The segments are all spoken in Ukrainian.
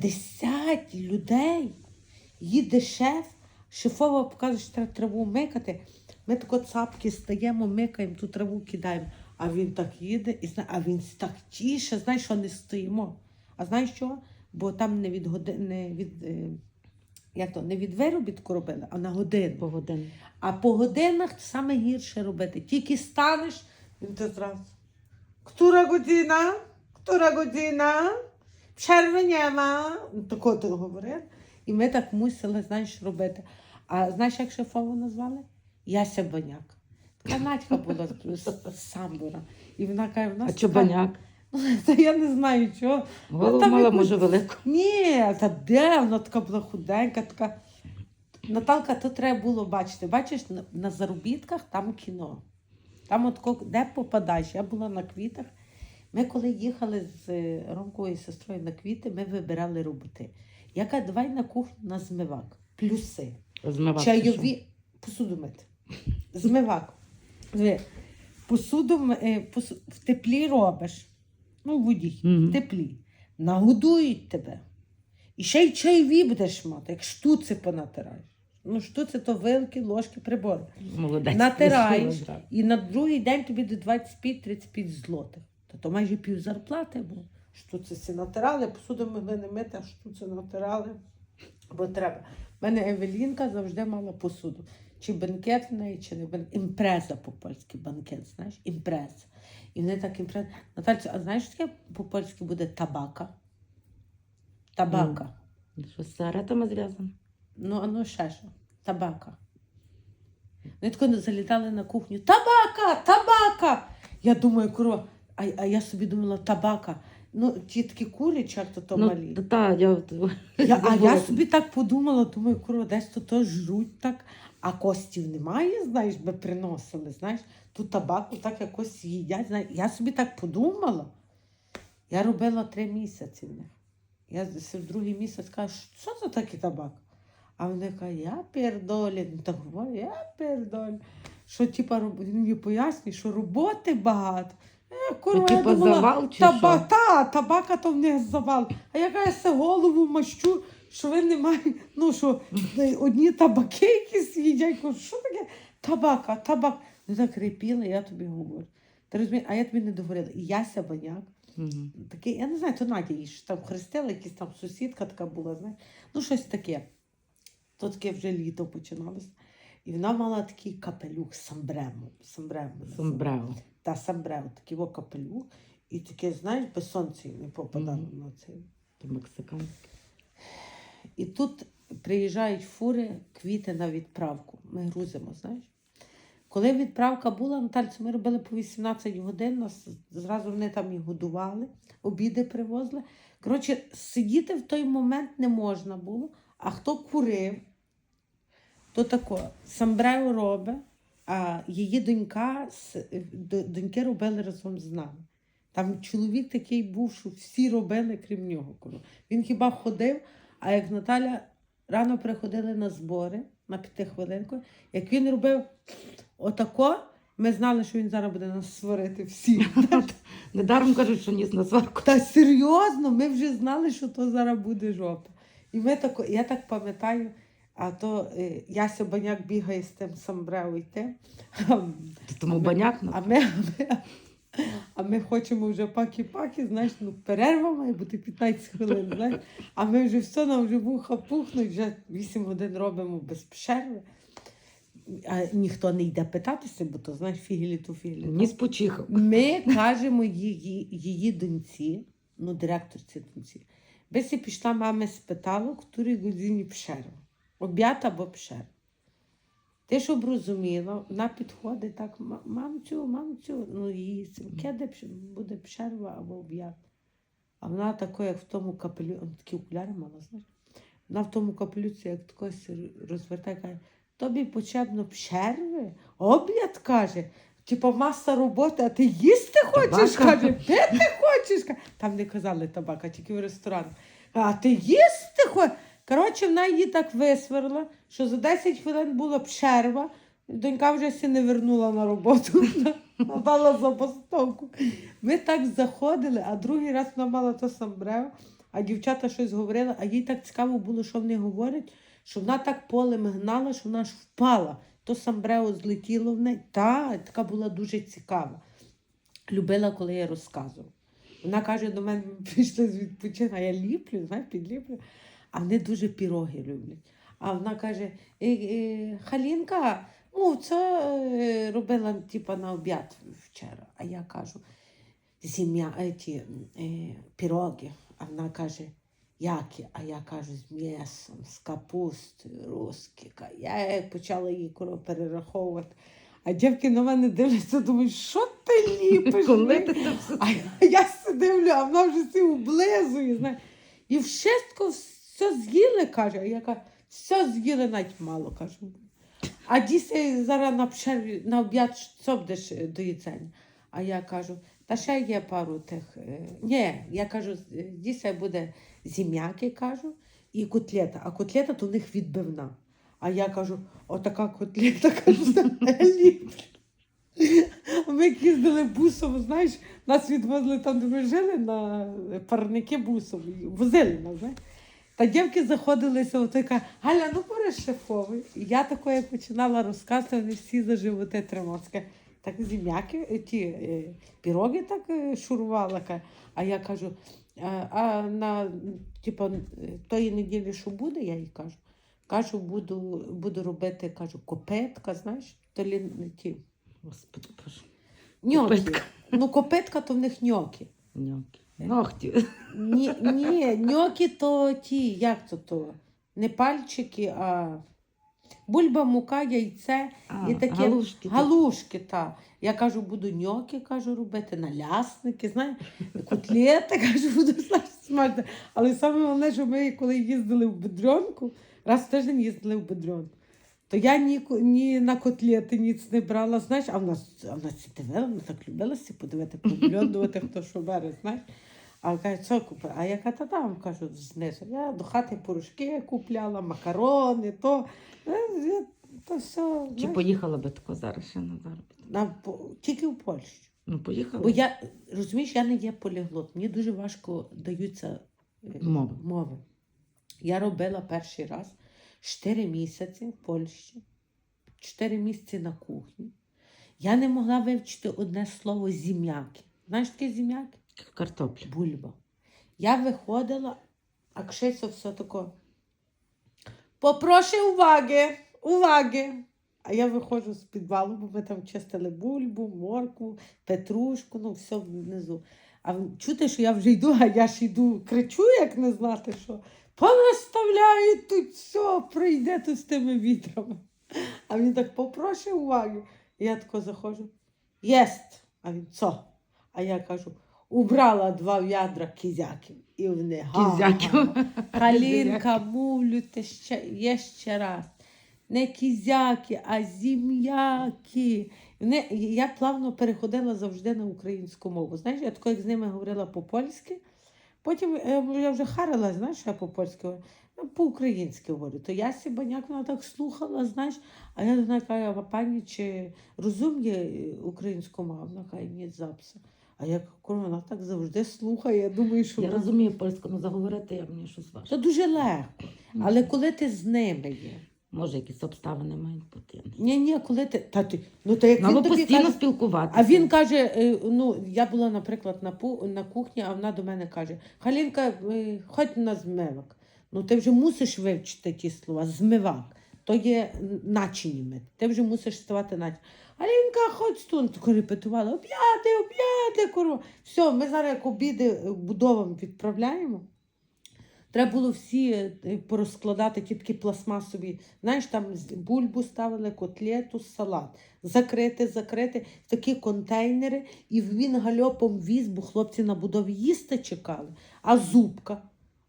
50 людей їде шеф, шефова показує, що треба траву микати. Ми тако цапки стаємо, микаємо, ту траву кидаємо. А він так їде, і а він так тіше, знаєш, що не стоїмо. А знаєш що? Бо там не від годи- не від, е, як то, не від виробітку робили, а на годину. По годині. А по годинах саме гірше робити. Тільки станеш, він то зразу. Która godzina? Która godzina? Ma. Ну, Тако то говорив. І ми так мусили, знаєш, робити. А знаєш, як шефову назвали? Яся Баняк. Така Надька була з- самбура. І вона каже, в нас А така- чобаняк? Та я не знаю чого. Голову мала, якусь- може, велику. Ні, та де вона така була худенька, така. Наталка, то треба було бачити. Бачиш, на, на заробітках там кіно. Там от де попадаєш. Я була на квітах. Ми коли їхали з е, Ромковою сестрою на квіти, ми вибирали роботи. Я кажу, давай на кухню на змивак. Плюси. Змивати. Чайові посуду мити. Змивак. Посуду е, в теплі робиш. Ну, в воді, Мгм. в теплі. Нагодують тебе. І ще й чайові будеш мати, як штуци понатираєш. Ну, штуци то вилки, ложки, прибори. Молодець. Натираєш, і на другий день тобі до 25-35 злотих. Та то майже пів зарплати було. Штуци всі натирали, посуду могли не мити, а штуци натирали. Бо треба. У мене Евелінка завжди мала посуду. Чи бенкет в неї, чи не бенкет. Імпреза по-польськи банкет, знаєш? Імпреза. І вони так імпреза. Натальця, а знаєш, що таке по-польськи буде табака? Табака. Що з сигаретами зв'язано? Ну, а ну ще що? Табака. Вони тако залітали на кухню. Табака! Табака! Я думаю, куро, а, а я собі думала, табака. Ну, ті такі курячі, як то, то малі. Ну, та, я, Я, а я собі так подумала, думаю, куро, десь то, то жруть так, а костів немає, знаєш, би приносили, знаєш, ту табаку так якось їдять. Знаєш. Я собі так подумала. Я робила три місяці в них. Я в другий місяць кажу, що це такий табак? А вони кажуть, я пердолі. Ну так говорю, я пердолі. Що, типа, роб- він мені пояснює, що роботи багато. Е, курва, Ну, я типа, думала, завал чи таба, що? та, табака то в них завал. А я кажу, се голову мащу, що ви не маєте, ну що одні табаки якісь їдять. Кажу, що таке табака, табак. Ну так репіли, я тобі говорю. Ти розумієш, а я тобі не договорила. І Яся Баняк, Мгм. такий, я не знаю, то Надя її ж там хрестила, якась там сусідка така була, знаєш. Ну, щось таке. То таке вже літо починалося. І вона мала такий капелюх самбремо. Самбремо. називається. Та самбремо, такий капелюх. І таке, знаєш, без сонця не попадало Мгм. на цей. То мексиканське. І тут приїжджають фури, квіти на відправку. Ми грузимо, знаєш. Коли відправка була, Натальцю, ми робили по 18 годин, нас зразу вони там і годували, обіди привозили. Коротше, сидіти в той момент не можна було, а хто курив, то тако, самбрео робить, а її донька, доньки робили разом з нами. Там чоловік такий був, що всі робили, крім нього. Він хіба ходив, а як Наталя рано приходили на збори на п'ятихвилинку, як він робив отако, ми знали, що він зараз буде нас сварити всі. Недаром кажуть, що ніс на сварку. Та серйозно, ми вже знали, що то зараз буде жопа. І ми тако, я так пам'ятаю, а то е, Яся Баняк бігає з тим самбрео і тим. Тому баняк. ну, А ми, а ми, а ми хочемо вже паки-паки, знаєш, ну перерва має бути 15 хвилин. Знаєш? А ми вже все, нам вже вуха пухнуть, вже 8 годин робимо без перерви. А ніхто не йде питатися, бо то знаєш, фігілі ту фігілі. ту. Ніс почихав. Ми кажемо її, її доньці, ну, директорці доньці. Би пішла мами спитала, в котрій годині пшерва. Об'яд або пшерва. Ти щоб розуміла, вона підходить так, мамцю, мамцю, ну її кеде буде пшерва або об'яд. А вона тако, як в тому капелю, он такі окуляри мала, знаєш. Вона в тому капелюці, як такось розвертає, каже, тобі потрібно пшерви, об'яд каже. Типа маса роботи, а ти їсти хочеш, каже, пити хочеш. Там не казали табака, тільки в ресторанах. А ти їсти хочеш. Коротше, вона її так висверла, що за 10 хвилин була перерва. Донька вже сі не вернула на роботу, дала забастовку. Ми так заходили, а другий раз вона мала то самбрео, а дівчата щось говорили, а їй так цікаво було, що вони говорять, що вона так полем гнала, що вона аж впала. То самбрео злетіло в неї. Та, така була дуже цікава. Любила, коли я розказувала. Вона каже, до мене прийшли з відпочинку, а я ліплю, знаєш, підліплю. А вони дуже піроги люблять. А вона каже: «Е, е, Халінка, ну, це е, робила типа, на обід вчора. А я кажу, зім'я, е, ті, е, піроги. А вона каже, які? А я кажу, з м'ясом, з капустою, русські. Я почала її перераховувати. А дівки на мене дивляться, думають, що ти ліпиш? Коли ти це все А я, я дивлю, а вона вже всі облизує, знаєш. І вшистко все з'їли, каже. А я кажу, все з'їли навіть мало, кажу. А діси зараз на, пшер... на обід що будеш до їцення? А я кажу, та ще є пару тих. е, Ні, я кажу, е, буде зім'яки, кажу, і котлета. А котлета то в них відбивна. А я кажу, отака котлета, кажу, взагалі. Ми як їздили бусом, знаєш, нас відвозили там, де ми жили, на парники бусом, возили нас, знаєш. Та дівки заходилися, ото Галя, ну бери шефовий. І я такою як починала розказувати, вони всі за животи тримали. Так зім'яки, е, ті е, піроги так е, шурувала. А я кажу, а, а на типу, тої неділі, що буде, я їй кажу. Кажу, буду, буду робити, кажу, копетка, знаєш, то лі, ті, Господи, боже. Ньоки. Копитка. Ну, копитка то в них ньоки. Ньоки. Ногті. Ні, ні, ньоки то ті, як то то? Не пальчики, а бульба, мука, яйце А, і такі галушки. галушки. Та. Я кажу, буду ньоки, кажу, робити, налясники, знаєш, котлети, кажу, буду знаєш, смажити. Але саме головне, що ми, коли їздили в Бедренку, раз в тиждень їздили в Бедренку, то я ні, ні на котлети ніц не брала, знаєш, а в нас, а в нас ці дивила, вона так любила сі подивити, поглядувати, хто що бере, знаєш. А каже, що купила? А яка та там, кажу, знизу. Я до хати порошки купляла, макарони, то, Е, я- то все. Чи знаєш, поїхала би тако зараз ще на заробіток? на, тільки в Польщу. Ну, поїхала. Бо я, розумієш, я не є поліглот. Мені дуже важко даються е, Мови. мови. Я робила перший раз 4 місяці в Польщі, 4 місяці на кухні. Я не могла вивчити одне слово зім'яки. Знаєш таке зім'яки? Картоплю. Бульба. Я виходила, а кшесо все тако. Попрошу уваги, уваги. А я виходжу з підвалу, бо ми там чистили бульбу, моркву, петрушку, ну все внизу. А чути, що я вже йду, а я ж йду, кричу, як не знати, що понаставляють тут все, пройде тут з тими вітрами. А він так попрошу уваги. І я тако заходжу. Єсть. А він цо? А я кажу, убрала два відра кізяків. І вони. Кізяків. Калінка, мовлю, те ще, є ще раз. Не кізяки, а зім'яки. Вони, я плавно переходила завжди на українську мову. Знаєш, я тако, як з ними говорила по-польськи, потім е, я вже харила, знаєш, я по-польськи говорю, Ну, по-українськи говорю. То я сі баняк вона так слухала, знаєш, а я неї кажу, пані, чи розуміє українську мову? Вона каже, ні, записи. А я кажу, вона так завжди слухає, я думаю, що Я розумію польську, але заговорити я мені щось важко. це дуже легко. Але коли ти з ними є. Може, якісь обставини мають бути. Ні, ні, коли ти. Та ти ну то як Ну, він постійно каже, спілкуватися. а він каже: е, ну я була, наприклад, на пу на кухні, а вона до мене каже: Халінка, е, ходь на змивак. Ну ти вже мусиш вивчити ті слова. Змивак. То є начині. Ти вже мусиш ставати начині. Алінка, ходь тут, тако репетувала. Об'яди, об'яди, курва. Все, ми зараз як обіди будовам відправляємо. Треба було всі е, порозкладати ті такі пластмасові. Знаєш, там бульбу ставили, котлету, салат. Закрити, закрити такі контейнери, і він гальопом віз, бо хлопці на будові їсти чекали. А зубка,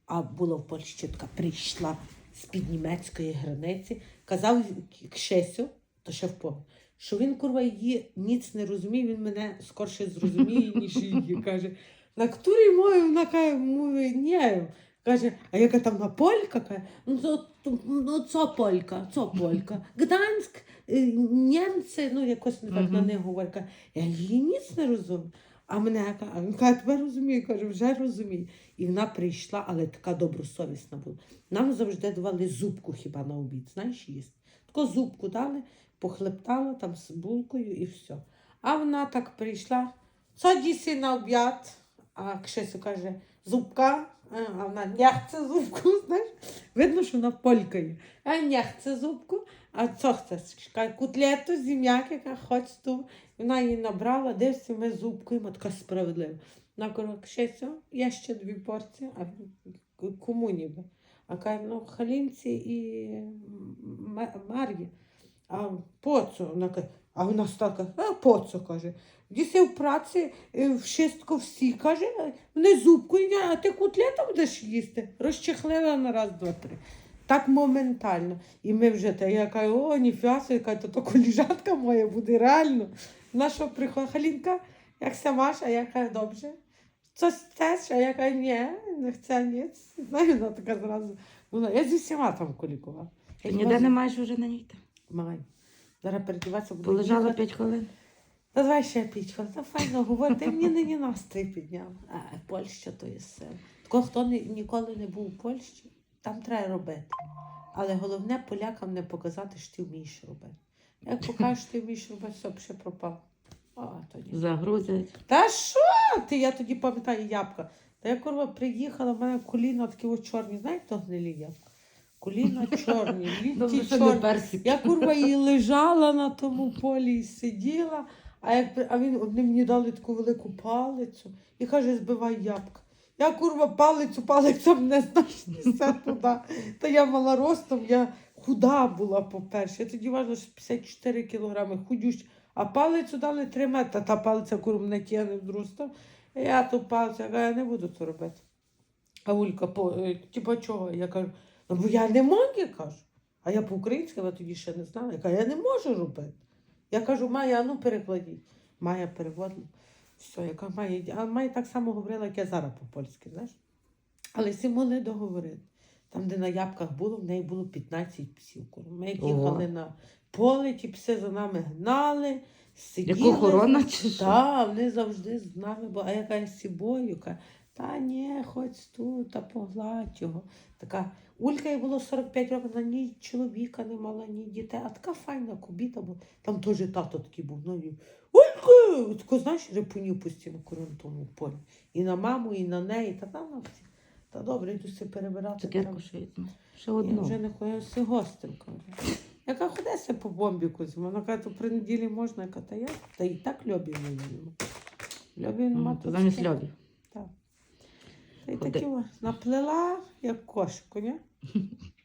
а була в Польщі така, прийшла з-під німецької границі, казав Кшесю, то ще в впомню, що він, курва, її ніц не розуміє, він мене скорше зрозуміє, ніж її. Каже, на якій мові вона каже, ні. Каже, а яка там на полька? Каже, ну, ну це полька, це полька. Гданськ, е, німці, ну якось не так на них говорять. Каже, Я її ніц не розумію. А мене а він каже, тебе розумію, каже, вже розумію. І вона прийшла, але така добросовісна була. Нам завжди давали зубку хіба на обід, знаєш, їсти. Таку зубку дали, похлептала там з булкою і все. А вона так прийшла, садіся на обід. А Кшесю каже, зубка, а вона нях це зубку, знаєш. Видно, що вона полькає. А нях це зубку, а chcesz? Каже, Котлету, зім'як, яка хоч ту. Вона її набрала, дився, ми зубкуємо, така справедлива. Вона каже, Кшесю, я ще дві порції, а кому ніби? А каже, ну, Халінці і Мар'ї. А поцо? Вона каже, а вона стала, а поцо, каже. Діси в праці, е, вшистко всі, каже, не зубку, а ти котлету будеш їсти. Розчехлила на раз, два, три. Так моментально. І ми вже, та я кажу, о, ніфіга, кажу, то, то коліжанка моя буде реально. На що приходить Халінка, як сама ж, а я кажу, добре. Щось chcеш? А я кажу, ні, не chcę ніц. Знаєш, вона така зразу. Вона, я зі всіма там колікувала. Ніде не маєш вже на ній там. Маю. Зараз передіватися буду. Полежала 5 хвилин. Та давай ще пічка. Та файно говорити, мені нині настрій підняв. А, Польща то є сила. Такого, хто ні- ніколи не був у Польщі, там треба робити. Але головне полякам не показати, що ти вмієш робити. Як покажеш, що ти вмієш робити, все б ще пропав. А, то ні. Загрузять. Та що ти? Я тоді пам'ятаю ябка. Та я курва приїхала, в мене коліна такі от чорні. Знаєте, то гнилі ябка? Коліна чорні, не чорні. Я курва і лежала на тому полі і сиділа, а, як, а він вони мені дали таку велику палицю і каже, збивай ябка. Я курва палицю, палиця мене знаєш, несе туди. Та я мала ростом, я худа була, по-перше. Я тоді важила що 54 кілограми, худюща. А палицю дали 3 метри, та палиця курва мене тягне в зростом. Я ту палицю, я кажу, я не буду це робити. А Улька, е, типа чого? Я кажу, ну бо я не можу, я кажу. А я по-українськи, я тоді ще не знала. Я кажу, я не можу робити. Я кажу, Майя, а ну перекладіть. Майя переводила. Все, я кажу, Майя, а Майя так само говорила, як я зараз по-польськи, знаєш. Але всі могли договорити. Там, де на ябках було, в неї було 15 псів. Ми як їхали на поле, ті пси за нами гнали, сиділи. Як охорона чи що? Так, вони завжди з нами, бо а яка сібою, каже, та ні, хоч тут, та погладь його. Така Улька їй було 45 років, вона ні чоловіка не мала, ні дітей, а така файна кобіта була. Там теж тато такий був. Ну, і, Улька! Тако, знаєш, репунів постійно на полі. І на маму, і на неї, та там. Та добре, йду все перебирати. Цукерку ще. Ще Я одну. вже не хочу си гостинка. Яка ходеся по бомбіку Вона каже, то при неділі можна, яка та я. Та і так льобі не їмо. Льобі нема. Замість таке. льобі. Так. Та й такі наплела, як кошку, ні?